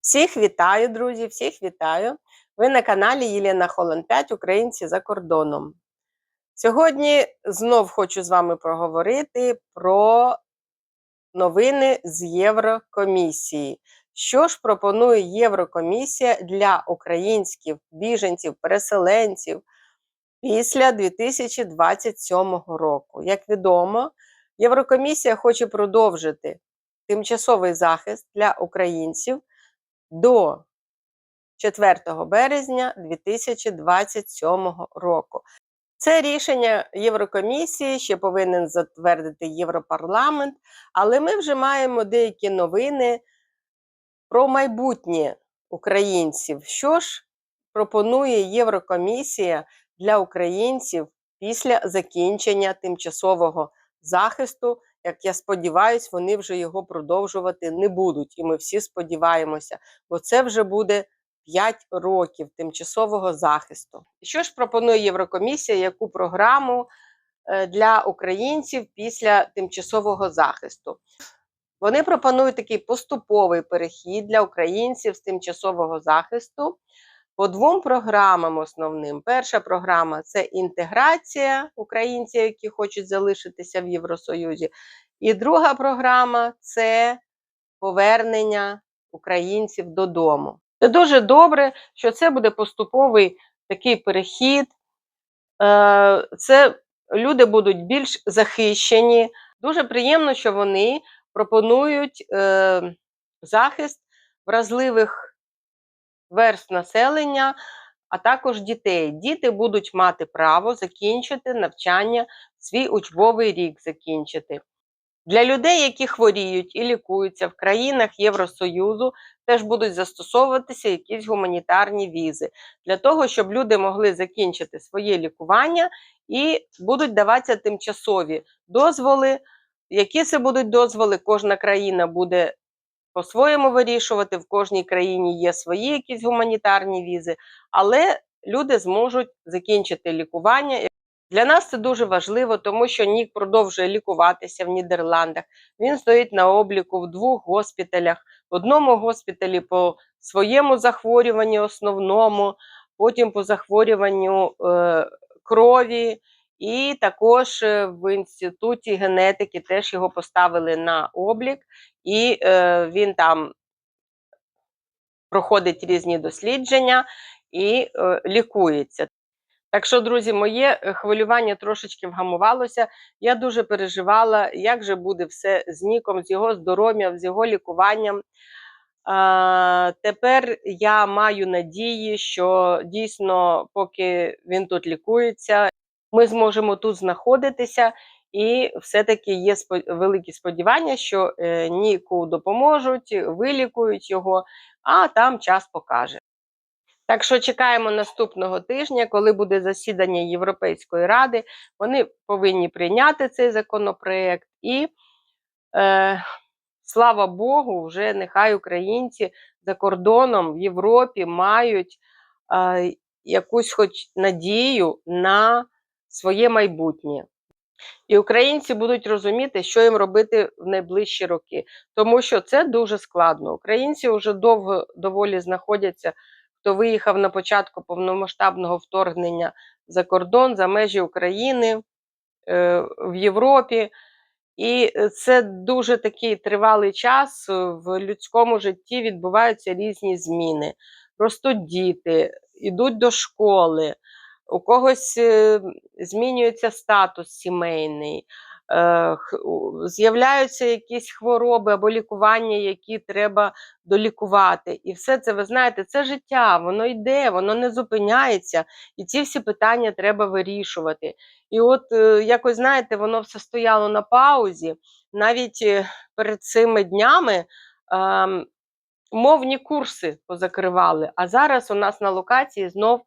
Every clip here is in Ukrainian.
Всіх вітаю, друзі, всіх вітаю. Ви на каналі Єлена Холланд 5 Українці за кордоном. Сьогодні знов хочу з вами проговорити про новини з Єврокомісії. Що ж пропонує Єврокомісія для українських біженців, переселенців після 2027 року? Як відомо, Єврокомісія хоче продовжити тимчасовий захист для українців до 4 березня 2027 року. Це рішення Єврокомісії ще повинен затвердити Європарламент, але ми вже маємо деякі новини про майбутнє українців. Що ж пропонує Єврокомісія для українців після закінчення тимчасового захисту? Як я сподіваюся, вони вже його продовжувати не будуть. І ми всі сподіваємося, бо це вже буде 5 років тимчасового захисту. Що ж пропонує Єврокомісія, яку програму е, для українців після тимчасового захисту? Вони пропонують такий поступовий перехід для українців з тимчасового захисту по двом програмам основним. Перша програма це інтеграція українців, які хочуть залишитися в Євросоюзі. І друга програма це повернення українців додому. Це дуже добре, що це буде поступовий такий перехід. Е, це люди будуть більш захищені. Дуже приємно, що вони пропонують е, захист вразливих верст населення, а також дітей. Діти будуть мати право закінчити навчання, свій учбовий рік закінчити. Для людей, які хворіють і лікуються в країнах Євросоюзу, теж будуть застосовуватися якісь гуманітарні візи для того, щоб люди могли закінчити своє лікування і будуть даватися тимчасові дозволи. Які це будуть дозволи, кожна країна буде по-своєму вирішувати. В кожній країні є свої якісь гуманітарні візи, але люди зможуть закінчити лікування. Для нас це дуже важливо, тому що Нік продовжує лікуватися в Нідерландах. Він стоїть на обліку в двох госпіталях. В одному госпіталі по своєму захворюванню основному, потім по захворюванню е, крові, і також е, в інституті генетики теж його поставили на облік, і е, він там проходить різні дослідження і е, лікується. Так що, друзі, моє е, хвилювання трошечки вгамувалося. Я дуже переживала, як же буде все з Ніком, з його здоров'ям, з його лікуванням. А, Тепер я маю надії, що дійсно, поки він тут лікується, ми зможемо тут знаходитися, і все-таки є великі сподівання, що е, Ніку допоможуть, вилікують його, а там час покаже. Так що чекаємо наступного тижня, коли буде засідання Європейської ради. Вони повинні прийняти цей законопроект. І, е, слава Богу, вже нехай українці за кордоном в Європі мають е, якусь хоч надію на своє майбутнє. І українці будуть розуміти, що їм робити в найближчі роки, тому що це дуже складно. Українці вже довго доволі знаходяться хто виїхав на початку повномасштабного вторгнення за кордон, за межі України е, в Європі. І це дуже такий тривалий час в людському житті відбуваються різні зміни. Ростуть діти, йдуть до школи, у когось е, змінюється статус сімейний. Е, з'являються якісь хвороби або лікування, які треба долікувати. І все це, ви знаєте, це життя, воно йде, воно не зупиняється, і ці всі питання треба вирішувати. І от е, якось, знаєте, воно все стояло на паузі. Навіть е, перед цими днями. Ем, мовні курси позакривали, а зараз у нас на локації знов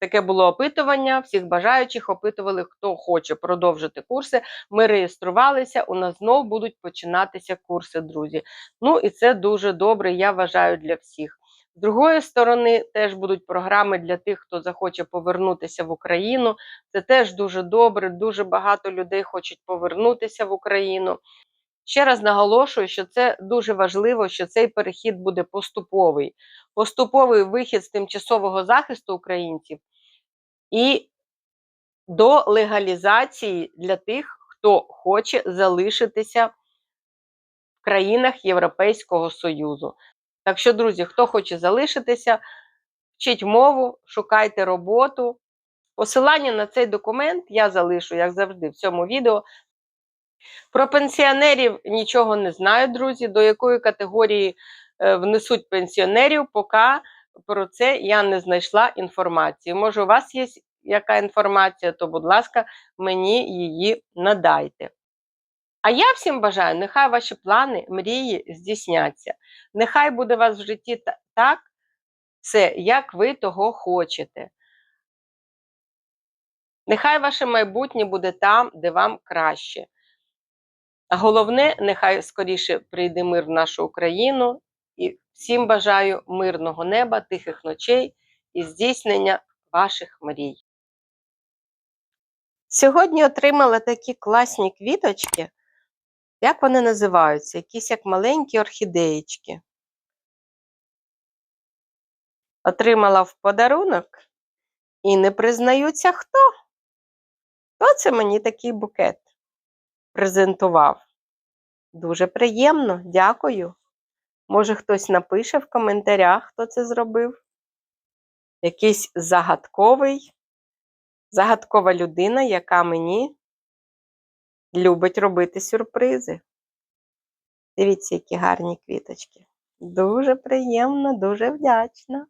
Таке було опитування, всіх бажаючих опитували, хто хоче продовжити курси. Ми реєструвалися, у нас знов будуть починатися курси, друзі. Ну і це дуже добре, я вважаю для всіх. З другої сторони, теж будуть програми для тих, хто захоче повернутися в Україну. Це теж дуже добре, дуже багато людей хочуть повернутися в Україну. Ще раз наголошую, що це дуже важливо, що цей перехід буде поступовий. Поступовий вихід з тимчасового захисту українців і до легалізації для тих, хто хоче залишитися в країнах Європейського Союзу. Так що, друзі, хто хоче залишитися, вчіть мову, шукайте роботу. Посилання на цей документ я залишу, як завжди, в цьому відео. Про пенсіонерів нічого не знаю, друзі. До якої категорії внесуть пенсіонерів, поки про це я не знайшла інформації. Може, у вас є яка інформація, то, будь ласка, мені її надайте. А я всім бажаю, нехай ваші плани, мрії здійсняться. Нехай буде у вас в житті так, все, як ви того хочете. Нехай ваше майбутнє буде там, де вам краще. А головне, нехай скоріше прийде мир в нашу Україну. І всім бажаю мирного неба, тихих ночей і здійснення ваших мрій. Сьогодні отримала такі класні квіточки. Як вони називаються? Якісь як маленькі орхідеєчки. Отримала в подарунок і не признаються хто. Хто це мені такий букет презентував? Дуже приємно, дякую. Може, хтось напише в коментарях, хто це зробив. Якийсь загадковий, загадкова людина, яка мені любить робити сюрпризи. Дивіться, які гарні квіточки. Дуже приємно, дуже вдячна.